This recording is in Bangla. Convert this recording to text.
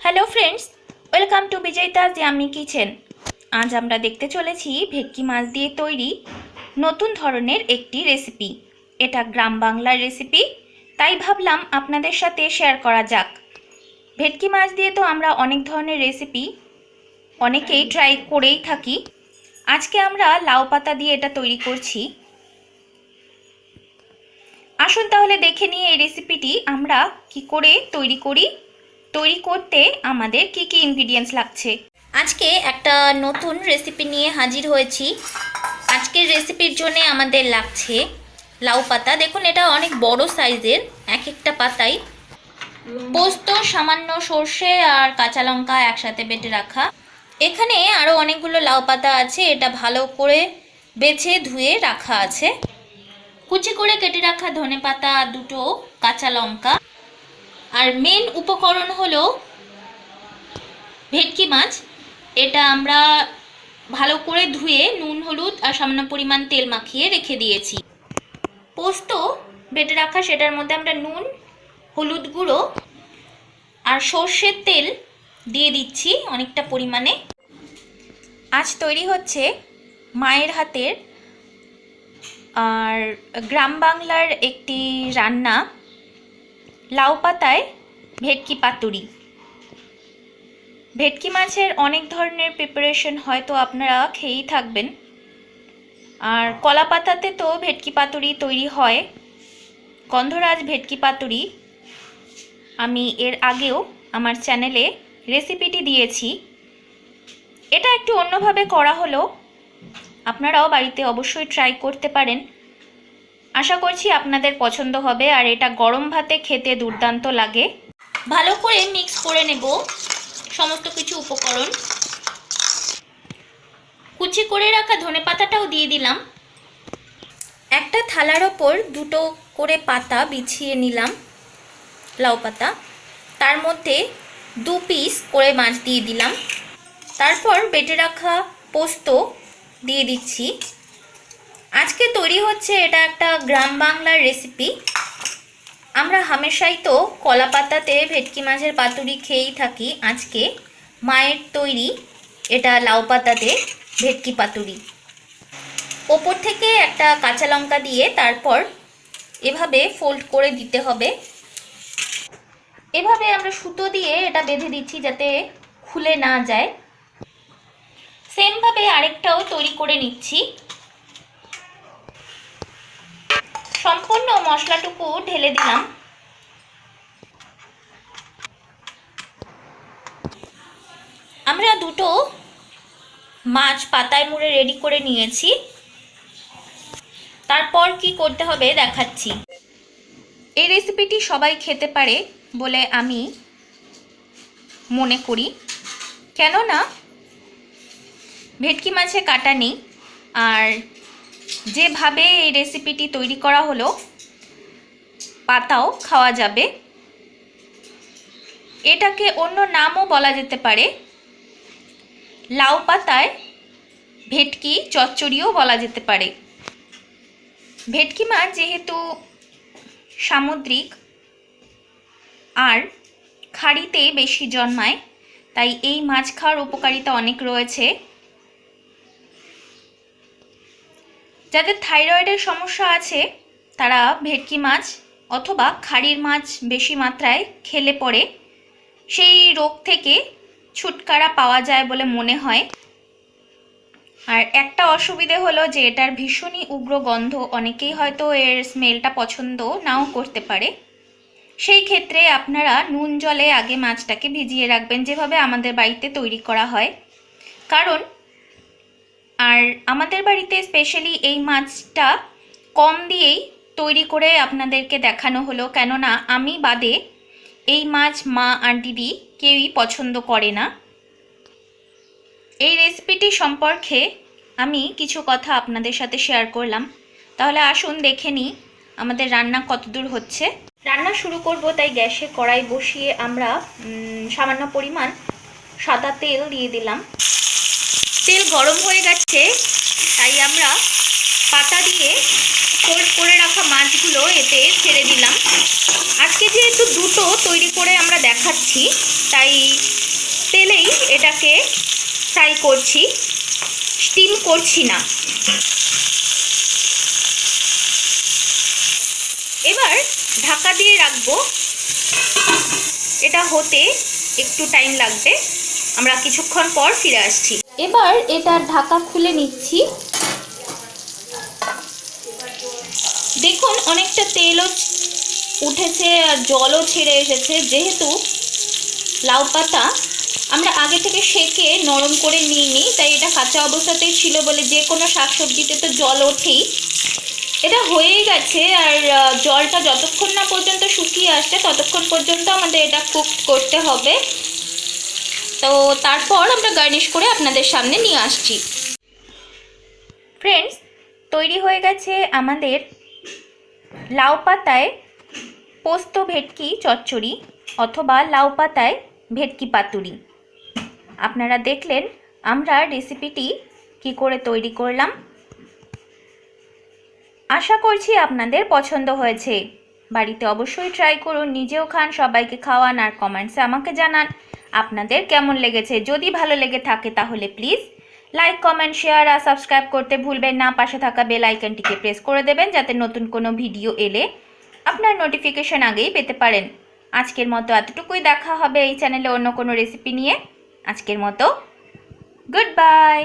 Hello friends welcome to Bijoyita's yummy kitchen আজ আমরা দেখতে চলেছি ভেটকি মাছ দিয়ে তৈরি নতুন ধরনের একটি রেসিপি এটা গ্রাম বাংলার রেসিপি তাই ভাবলাম আপনাদের সাথে শেয়ার করা যাক। ভেটকি মাছ দিয়ে তো আমরা অনেক ধরনের রেসিপি অনেকেই ট্রাই করেই থাকি। আজকে আমরা লাউ পাতা দিয়ে এটা তৈরি করছি। আসুন তাহলে দেখে নিয়ে এই রেসিপিটি আমরা কি করে তৈরি করি। তৈরি করতে আমাদের কি কি ইনগ্রিডিয়েন্টস লাগছে? আজকে একটা নতুন রেসিপি নিয়ে হাজির হয়েছি। আজকের রেসিপির জন্য আমাদের লাগছে লাউ পাতা। দেখুন, এটা অনেক বড় সাইজের এক একটা পাতাই। পোস্ত, সামান্য সর্ষে আর কাঁচা লঙ্কা একসাথে বেটে রাখা। এখানে আরও অনেকগুলো লাউ পাতা আছে, এটা ভালো করে বেছে ধুয়ে রাখা আছে। কুচি করে কেটে রাখা ধনে পাতা দুটো, কাঁচা লঙ্কা। আর মেন উপকরণ হলো ভেটকি মাছ। এটা আমরা ভালো করে ধুয়ে নুন, হলুদ আর সামান্য পরিমাণ তেল মাখিয়ে রেখে দিয়েছি। পোস্ত বেটে রাখা, সেটার মধ্যে আমরা নুন, হলুদ গুঁড়ো আর সর্ষের তেল দিয়ে দিচ্ছি অনেকটা পরিমাণে। আজ তৈরি হচ্ছে মায়ের হাতের আর গ্রাম বাংলার একটি রান্না। লাউ পাতায় ভেটকি পাতুরি। ভেটকি মাছের অনেক ধরনের প্রিপারেশন হয়তো আপনারা খেয়েই থাকবেন। আর কলা পাতাতে তো ভেটকি পাতুরি তৈরি হয়। গন্ধরাজ ভেটকি পাতুরি। আমি এর আগেও আমার চ্যানেলে রেসিপিটি দিয়েছি। এটা একটু অন্যভাবে করা হলো আপনারাও বাড়িতে অবশ্যই ট্রাই করতে পারেন। আশা করছি আপনাদের পছন্দ হবে আর এটা গরম ভাতে খেতে দুর্দান্ত লাগে। ভালো করে মিক্স করে নেব সমস্ত কিছু উপকরণ। কুচি করে রাখা ধনে পাতাটাও দিয়ে দিলাম। একটা থালার ওপর দুটো করে পাতা বিছিয়ে নিলাম, লাউ পাতা। তার মধ্যে দু পিস করে মাছ দিয়ে দিলাম। তারপর বেটে রাখা পোস্ত দিয়ে দিচ্ছি। আজকে তৈরি হচ্ছে এটা একটা গ্রাম বাংলার রেসিপি আমরা হামেশাই তো কলা পাতাতে ভেটকি মাছের পাতুরি খেয়েই থাকি। আজকে মায়ের তৈরি এটা লাউ পাতাতে ভেটকি পাতুরি। ওপর থেকে একটা কাঁচা লঙ্কা দিয়ে তারপর এভাবে ফোল্ড করে দিতে হবে। এভাবে আমরা সুতো দিয়ে এটা বেঁধে দিচ্ছি যাতে খুলে না যায়। সেমভাবে আরেকটাও তৈরি করে নিচ্ছি। মশলাটুকু ঢেলে দিলাম। আমরা দুটো মাছ পাতায় মুড়ে রেডি করে নিয়েছি। তারপর কি করতে হবে দেখাচ্ছি। এই রেসিপিটি সবাই খেতে পারে বলে আমি মনে করি। কেননা, ভেটকি মাছে কাটা নেই। আর যেভাবে এই রেসিপিটি তৈরি করা হলো পাতাও খাওয়া যাবে। এটাকে অন্য নামও বলা যেতে পারে। লাউ পাতায় ভেটকি, চচ্চড়িও বলা যেতে পারে। ভেটকি মাছ যেহেতু সামুদ্রিক আর খাড়িতে বেশি জন্মায়, তাই এই মাছ খাওয়ার উপকারিতা অনেক রয়েছে। যাদের থাইরয়েডের সমস্যা আছে, তারা ভেটকি মাছ অথবা খাড়ির মাছ বেশি মাত্রায় খেলে পড়ে। সেই রোগ থেকে ছুটকারা পাওয়া যায় বলে মনে হয়। আর একটা অসুবিধে হলো যে, এটার ভীষণই উগ্র গন্ধ। অনেকেই হয়তো এর স্মেলটা পছন্দ নাও করতে পারে। সেই ক্ষেত্রে আপনারা নুন জলে আগে মাছটাকে ভিজিয়ে রাখবেন, যেভাবে আমাদের বাড়িতে তৈরি করা হয়। কারণ, আর আমাদের বাড়িতে স্পেশালি এই মাছটা কম দিয়েই তৈরি করে আপনাদেরকে দেখানো হলো। কেননা আমি বাদে এই মাছ মা আর দিদি কেউই পছন্দ করে না। এই রেসিপিটি সম্পর্কে আমি কিছু কথা আপনাদের সাথে শেয়ার করলাম। তাহলে আসুন দেখে নিই আমাদের রান্না কতদূর হচ্ছে। রান্না শুরু করব তাই গ্যাসে কড়াই বসিয়ে আমরা সামান্য পরিমাণ সাদা তেল দিয়ে দিলাম। তেল গরম হয়ে গেছে, তাই আমরা পাতা দিয়ে ফোল্ড করে রাখা মাছগুলো এতে ছেড়ে দিলাম। আজকে যেহেতু দুটো তৈরি করে আমরা দেখাচ্ছি, তাই তেলেই এটাকে ফ্রাই করছি। স্টিম করছি না। এবার ঢাকা দিয়ে রাখব। এটা হতে একটু টাইম লাগবে। আমরা কিছুক্ষণ পর ফিরে আসছি। এবার এটার ঢাকা খুলে নিচ্ছি দেখুন অনেকটা তেলও উঠেছে আর জলও ছেড়ে এসেছে। যেহেতু লাউ পাতা আমরা আগে থেকে সেকে নরম করে নিই নি তাই এটা কাঁচা অবস্থাতেই ছিল বলে যে কোনো শাকসবজিতে তো জল ওঠেই। এটা হয়েই গেছে আর জলটা যতক্ষণ না পর্যন্ত শুকিয়ে আসছে, ততক্ষণ পর্যন্ত আমাদের এটা কুক করতে হবে। তো তারপর আমরা গার্নিশ করে আপনাদের সামনে নিয়ে আসছি। ফ্রেন্ডস তৈরি হয়ে গেছে আমাদের লাউ পাতায় পোস্ত ভেটকি চচ্চড়ি অথবা লাউ পাতায় ভেটকি পাতুরি। আপনারা দেখলেন আমরা রেসিপিটি কি করে তৈরি করলাম। আশা করছি আপনাদের পছন্দ হয়েছে। বাড়িতে অবশ্যই ট্রাই করুন, নিজেও খান, সবাইকে খাওয়ান আর কমেন্টসে আমাকে জানান। আপনাদের কেমন লেগেছে? যদি ভালো লেগে থাকে তাহলে প্লিজ লাইক কমেন্ট শেয়ার আর সাবস্ক্রাইব করতে ভুলবেন না। পাশে থাকা বেল আইকনটিকে প্রেস করে দেবেন যাতে নতুন কোনো ভিডিও এলে আপনার নোটিফিকেশন আগেই পেতে পারেন। আজকের মতো এতটুকুই। দেখা হবে এই চ্যানেলে অন্য কোনো রেসিপি নিয়ে। আজকের মতো গুড বাই